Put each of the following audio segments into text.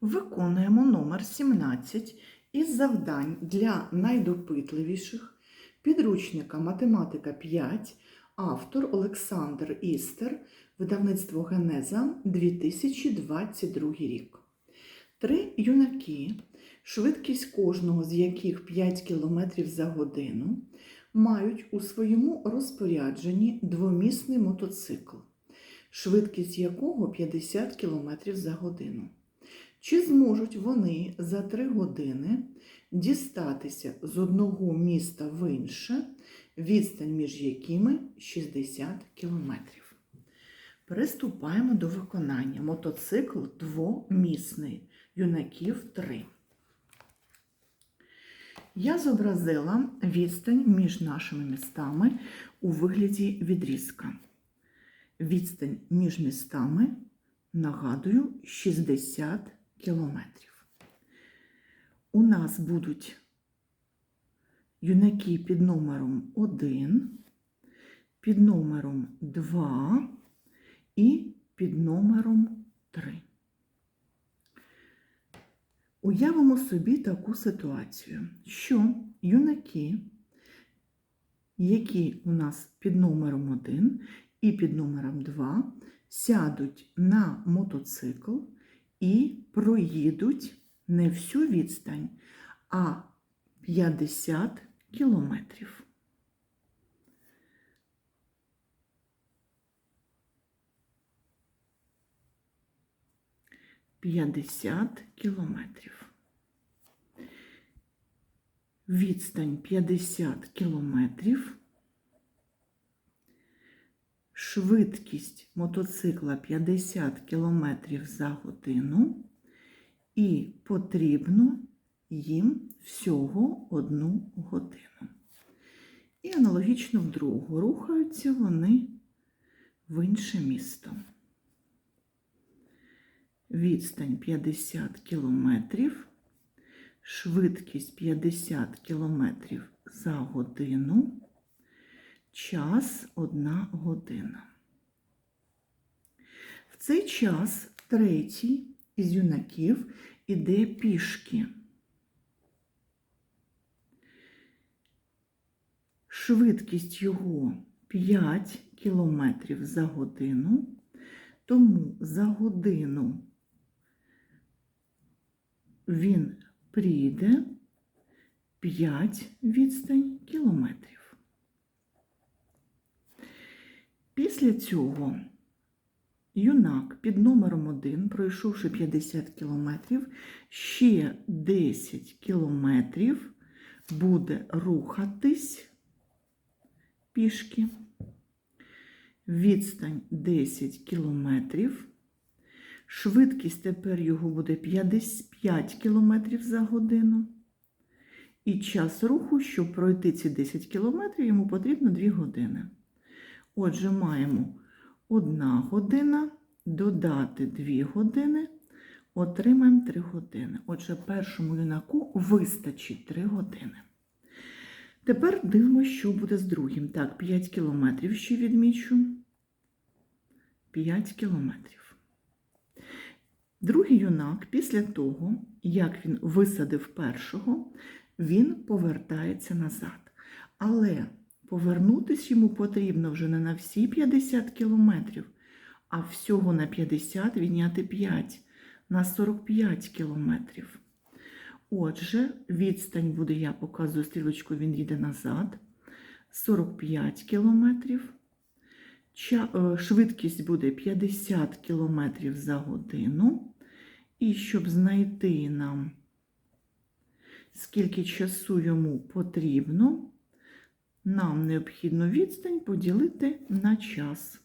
Виконуємо номер 17 із завдань для найдопитливіших підручника Математика 5, автор Олександр Істер, видавництво Генеза 2022 рік. Три юнаки, швидкість кожного з яких 5 км за годину, мають у своєму розпорядженні двомісний мотоцикл, швидкість якого 50 км за годину. Чи зможуть вони за три години дістатися з одного міста в інше, відстань між якими 60 кілометрів? Приступаємо до виконання. Мотоцикл двомісний, юнаків 3. Я зобразила відстань між нашими містами у вигляді відрізка. Відстань між містами, нагадую, 60 кілометрів. У нас будуть юнаки під номером 1, під номером 2 і під номером 3. Уявимо собі таку ситуацію, що юнаки, які у нас під номером 1 і під номером 2, сядуть на мотоцикл і проїдуть не всю відстань, а 50 кілометрів. П'ятдесят кілометрів. Відстань 50 кілометрів. Швидкість мотоцикла 50 км за годину, і потрібно їм всього одну годину. І аналогічно в другу рухаються вони в інше місто. Відстань 50 км, швидкість 50 км за годину. Час одна година. В цей час третій із юнаків іде пішки. Швидкість його 5 км за годину, тому за годину він прийде 5 відстань кілометрів. Після цього юнак під номером 1, пройшовши 50 кілометрів, ще 10 кілометрів буде рухатись пішки. Відстань 10 кілометрів. Швидкість тепер його буде 55 кілометрів за годину. І час руху, щоб пройти ці 10 кілометрів, йому потрібно 2 години. Отже, маємо 1 година, додати 2 години, отримаємо 3 години. Отже, першому юнаку вистачить 3 години. Тепер дивимося, що буде з другим. Так, 5 кілометрів ще відмічу. 5 кілометрів. Другий юнак, після того, як він висадив першого, він повертається назад. Але Повернутись йому потрібно вже не на всі 50 кілометрів, а всього на 50 відняти 5 на 45 кілометрів. Отже, відстань буде, я показую стрілочку, він їде назад. 45 кілометрів. Швидкість буде 50 кілометрів за годину. І щоб знайти нам, скільки часу йому потрібно, нам необхідно відстань поділити на час.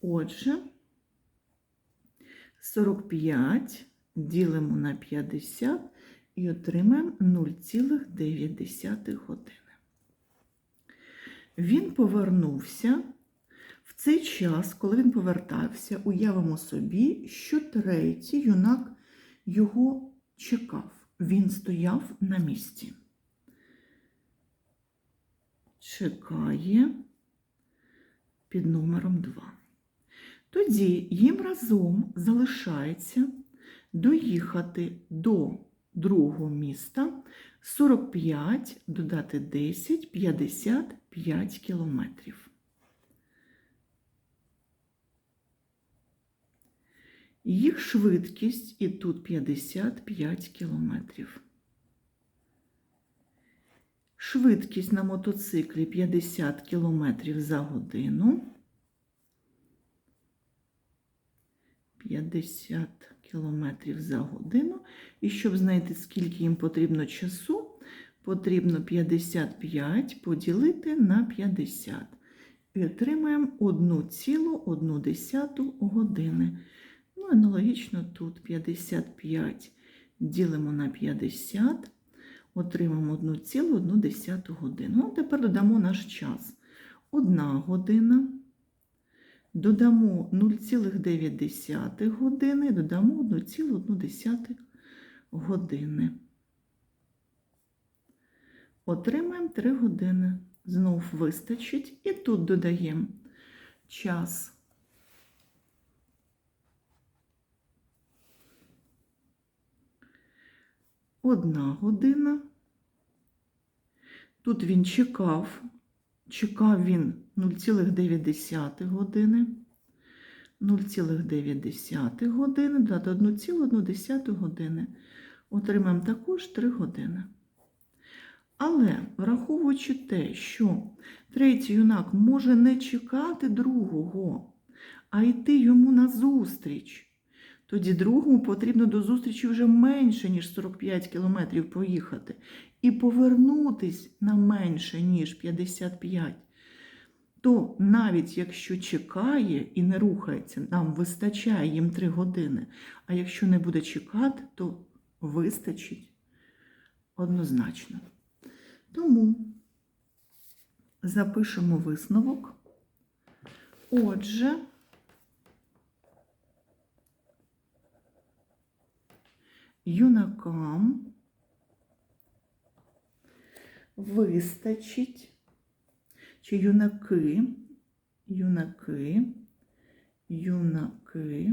Отже, 45 ділимо на 50 і отримаємо 0,9 години. Він повернувся. В цей час, коли він повертався, уявимо собі, що третій юнак його чекав. Він стояв на місці чекає під номером 2. Тоді їм разом залишається доїхати до другого міста 45, додати 10, 55 кілометрів. Їх швидкість і тут 55 кілометрів. Швидкість на мотоциклі 50 кілометрів за годину. 50 кілометрів за годину. І щоб знайти, скільки їм потрібно часу, потрібно 55 поділити на 50. І отримаємо 1,1 години. Ну, аналогічно тут 55 ділимо на 50, отримаємо 1,1 годину. Ну, тепер додамо наш час. 1 година. Додамо 0,9 години, додамо 1,1 години. Отримаємо 3 години. Знов вистачить. І тут додаємо час. Одна година. Тут він чекав, чекав він 0,9 години. 0,9 години, додати 1,1 години. Отримаємо також 3 години. Але, враховуючи те, що третій юнак може не чекати другого, а йти йому назустріч, тоді другому потрібно до зустрічі вже менше, ніж 45 кілометрів проїхати, і повернутись на менше, ніж 55 то навіть якщо чекає і не рухається, нам вистачає їм 3 години. А якщо не буде чекати, то вистачить однозначно. Тому запишемо висновок. Отже, юнакам вистачить чи юнаки, юнаки, юнаки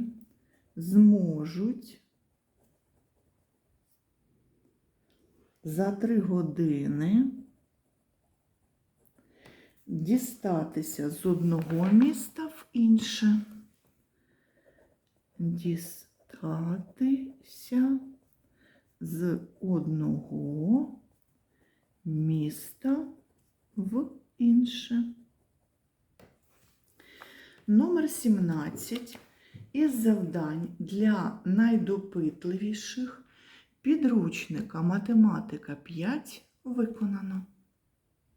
зможуть за три години дістатися з одного міста в інше. Дістатися з одного міста в інше. Номер 17 із завдань для найдопитливіших підручника математика 5 виконано.